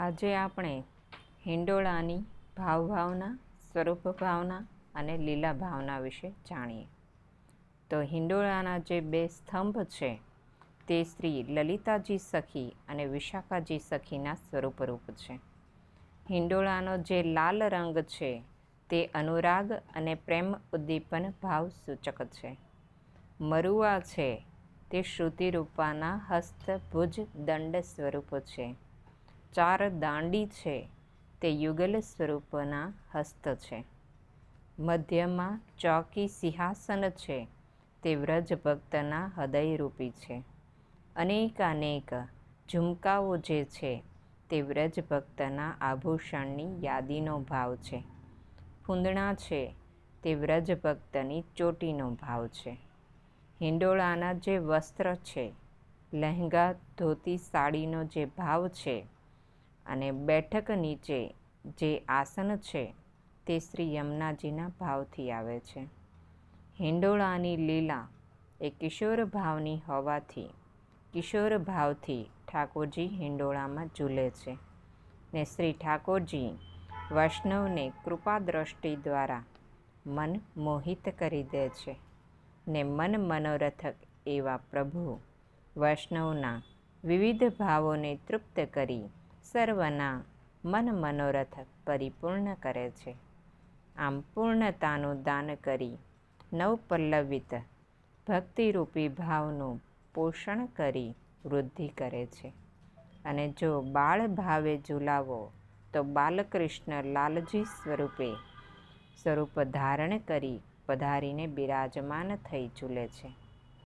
આજે આપણે હિંડોળાની ભાવભાવના સ્વરૂપ ભાવના અને લીલા ભાવના વિશે જાણીએ. તો હિંડોળાના જે બે સ્તંભ છે, તે શ્રી લલિતાજી સખી અને વિશાખાજી સખીના સ્વરૂપરૂપ છે. હિંડોળાનો જે લાલ રંગ છે, તે અનુરાગ અને પ્રેમ ઉદ્દીપન ભાવ સૂચક છે. મરુઆ છે, તે શ્રુતિરૂપાના હસ્ત ભુજ દંડ સ્વરૂપ છે. ચાર દાંડી છે તે યુગલ સ્વરૂપના હસ્ત છે. મધ્યમાં ચોકી સિંહાસન છે તે વ્રજ ભક્તના હૃદયરૂપી છે. અનેકાનેક ઝુમકાઓ જે છે તે વ્રજ ભક્તના આભૂષણની યાદીનો ભાવ છે. ફૂંદણા છે તે વ્રજ ભક્તની ચોટીનો ભાવ છે. હિંડોળાના જે વસ્ત્ર છે, લહેંગા, ધોતી, સાડીનો જે ભાવ છે અને બેઠક નીચે જે આસન છે તે શ્રી યમુનાજીના ભાવથી આવે છે. હિંડોળાની લીલા એ કિશોર ભાવની હોવાથી કિશોર ભાવથી ઠાકોરજી હિંડોળામાં ઝૂલે છે ને શ્રી ઠાકોરજી વૈષ્ણવને કૃપા દ્રષ્ટિ દ્વારા મન મોહિત કરી દે છે ને મન મનોરથક એવા પ્રભુ વૈષ્ણવના વિવિધ ભાવોને તૃપ્ત કરી સર્વના મન મનોરથ પરિપૂર્ણ કરે છે. આમ પૂર્ણતાનું દાન કરી નવપલ્લવિત ભક્તિરૂપી ભાવનું પોષણ કરી વૃદ્ધિ કરે છે. અને જો બાળ ભાવે ઝુલાવો, તો બાલકૃષ્ણ લાલજી સ્વરૂપે સ્વરૂપ ધારણ કરી પધારીને બિરાજમાન થઈ ઝૂલે છે.